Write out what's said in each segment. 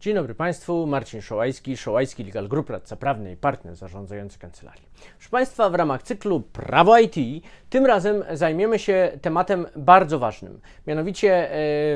Dzień dobry Państwu, Marcin Szołajski, Szołajski Legal Group, radca prawny i partner zarządzający kancelarii. Proszę Państwa, w ramach cyklu Prawo IT tym razem zajmiemy się tematem bardzo ważnym. Mianowicie e,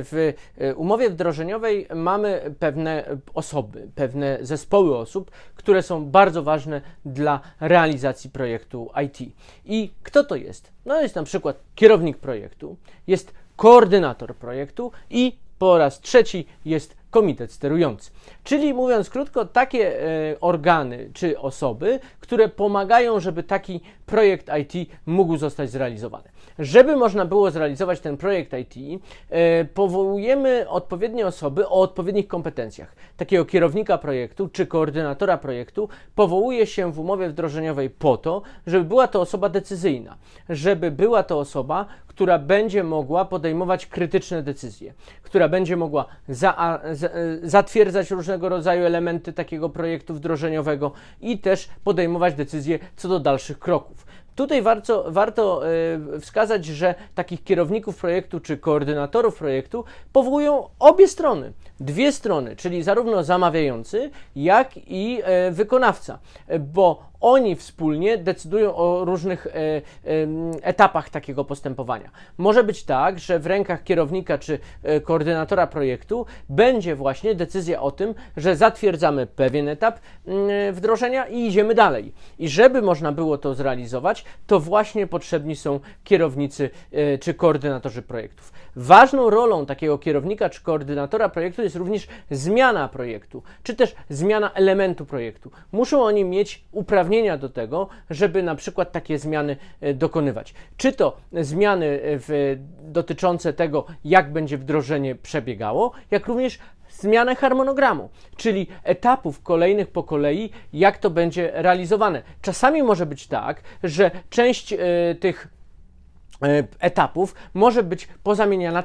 w e, umowie wdrożeniowej mamy pewne osoby, pewne zespoły osób, które są bardzo ważne dla realizacji projektu IT. I kto to jest? No jest na przykład kierownik projektu, jest koordynator projektu i po raz trzeci jest komitet sterujący. Czyli mówiąc krótko, takie e, organy czy osoby, które pomagają, żeby taki projekt IT mógł zostać zrealizowany. Żeby można było zrealizować ten projekt IT, e, powołujemy odpowiednie osoby o odpowiednich kompetencjach. Takiego kierownika projektu czy koordynatora projektu powołuje się w umowie wdrożeniowej po to, żeby była to osoba decyzyjna, żeby była to osoba, która będzie mogła podejmować krytyczne decyzje, która będzie mogła za, za, zatwierdzać różnego rodzaju elementy takiego projektu wdrożeniowego i też podejmować decyzje co do dalszych kroków. Tutaj warto, warto e, wskazać, że takich kierowników projektu czy koordynatorów projektu powołują obie strony. Dwie strony, czyli zarówno zamawiający, jak i e, wykonawca, bo oni wspólnie decydują o różnych e, e, etapach takiego postępowania. Może być tak, że w rękach kierownika czy e, koordynatora projektu będzie właśnie decyzja o tym, że zatwierdzamy pewien etap mm, wdrożenia i idziemy dalej. I żeby można było to zrealizować, to właśnie potrzebni są kierownicy czy koordynatorzy projektów. Ważną rolą takiego kierownika czy koordynatora projektu jest również zmiana projektu, czy też zmiana elementu projektu. Muszą oni mieć uprawnienia do tego, żeby na przykład takie zmiany e, dokonywać. Czy to zmiany e, w, dotyczące tego, jak będzie wdrożenie przebiegało, jak również zmianę harmonogramu, czyli etapów kolejnych po kolei, jak to będzie realizowane. Czasami może być tak, że część y, tych etapów może być pozamieniana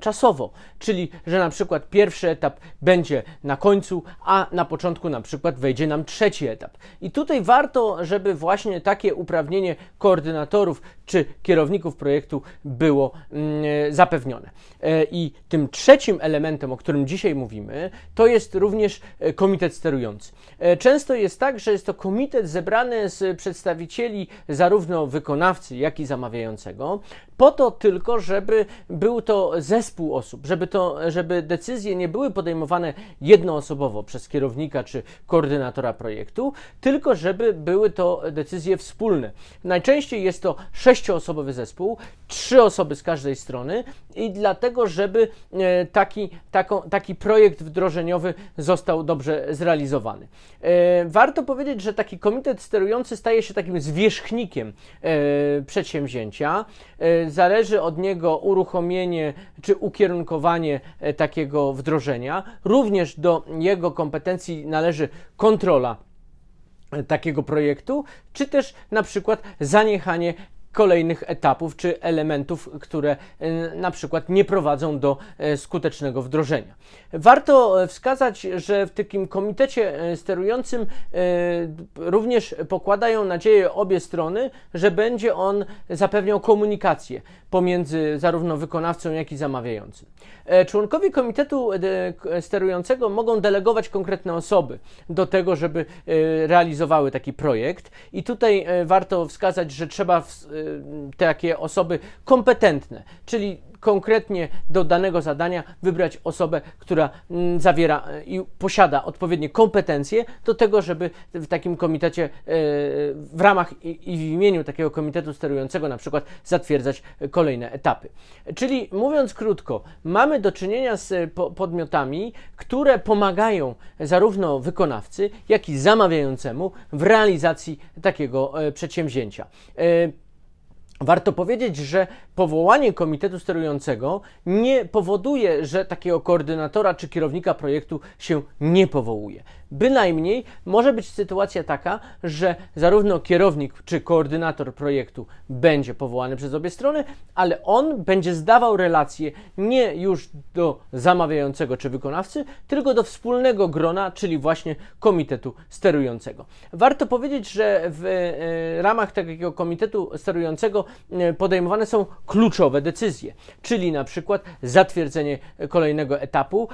czasowo, czyli że na przykład pierwszy etap będzie na końcu, a na początku na przykład wejdzie nam trzeci etap. I tutaj warto, żeby właśnie takie uprawnienie koordynatorów czy kierowników projektu było mm, zapewnione. E, I tym trzecim elementem, o którym dzisiaj mówimy, to jest również e, komitet sterujący. Często jest tak, że jest to komitet zebrany z przedstawicieli zarówno wykonawcy, jak i zamawiającego po to tylko, żeby był to zespół osób, żeby, to, żeby decyzje nie były podejmowane jednoosobowo przez kierownika czy koordynatora projektu, tylko żeby były to decyzje wspólne. Najczęściej jest to sześcioosobowy zespół, trzy osoby z każdej strony i dlatego, żeby e, taki, taką, taki projekt wdrożeniowy został dobrze zrealizowany. E, warto powiedzieć, że taki komitet sterujący staje się takim zwierzchnikiem e, przedsięwzięcia. Zależy od niego uruchomienie czy ukierunkowanie takiego wdrożenia. Również do jego kompetencji należy kontrola takiego projektu, czy też na przykład zaniechanie kolejnych etapów czy elementów, które e, na przykład nie prowadzą do e, skutecznego wdrożenia. Warto e, wskazać, że w takim komitecie sterującym również pokładają nadzieję obie strony, że będzie on zapewniał komunikację pomiędzy zarówno wykonawcą, jak i zamawiającym. Członkowie komitetu sterującego mogą delegować konkretne osoby do tego, żeby realizowały taki projekt i tutaj warto wskazać, że trzeba takie osoby kompetentne, czyli konkretnie do danego zadania wybrać osobę, która mm, zawiera e, i posiada odpowiednie kompetencje do tego, żeby w takim komitecie, e, w ramach i w imieniu takiego komitetu sterującego na przykład zatwierdzać kolejne etapy. Czyli mówiąc krótko, mamy do czynienia z podmiotami, które pomagają zarówno wykonawcy, jak i zamawiającemu w realizacji takiego e, przedsięwzięcia. Warto powiedzieć, że powołanie komitetu sterującego nie powoduje, że takiego koordynatora czy kierownika projektu się nie powołuje. Bynajmniej może być sytuacja taka, że zarówno kierownik czy koordynator projektu będzie powołany przez obie strony, ale on będzie zdawał relacje nie już do zamawiającego czy wykonawcy, tylko do wspólnego grona, czyli właśnie komitetu sterującego. Warto powiedzieć, że w e, ramach takiego komitetu sterującego e, podejmowane są kluczowe decyzje, czyli na przykład zatwierdzenie kolejnego etapu,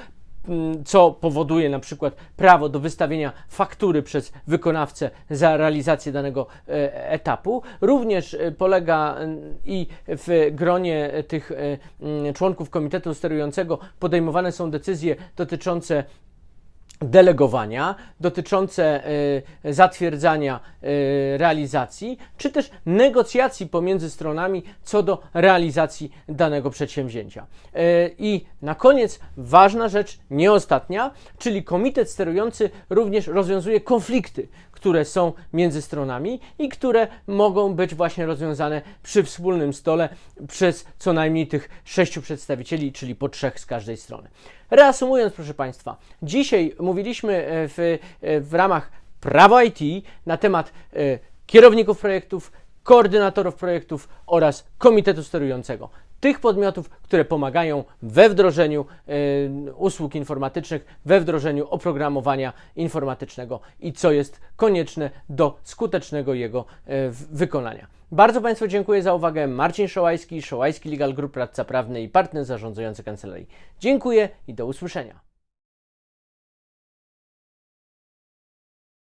co powoduje na przykład prawo do wystawienia faktury przez wykonawcę za realizację danego e, etapu. Również e, polega mm, i w gronie tych e, mm, członków komitetu sterującego podejmowane są decyzje dotyczące delegowania, dotyczące y, zatwierdzania y, realizacji, czy też negocjacji pomiędzy stronami co do realizacji danego przedsięwzięcia. Y, I na koniec ważna rzecz, nie ostatnia, czyli komitet sterujący również rozwiązuje konflikty, które są między stronami i które mogą być właśnie rozwiązane przy wspólnym stole przez co najmniej tych sześciu przedstawicieli, czyli po trzech z każdej strony. Reasumując, proszę Państwa, dzisiaj mówiliśmy e, w, e, w ramach Prawo IT na temat e, kierowników projektów, koordynatorów projektów oraz komitetu sterującego. Tych podmiotów, które pomagają we wdrożeniu e, usług informatycznych, we wdrożeniu oprogramowania informatycznego i co jest konieczne do skutecznego jego w- wykonania. Bardzo Państwu dziękuję za uwagę. Marcin Szołajski, Szołajski Legal Group, radca prawny i partner zarządzający kancelarii. Dziękuję i do usłyszenia.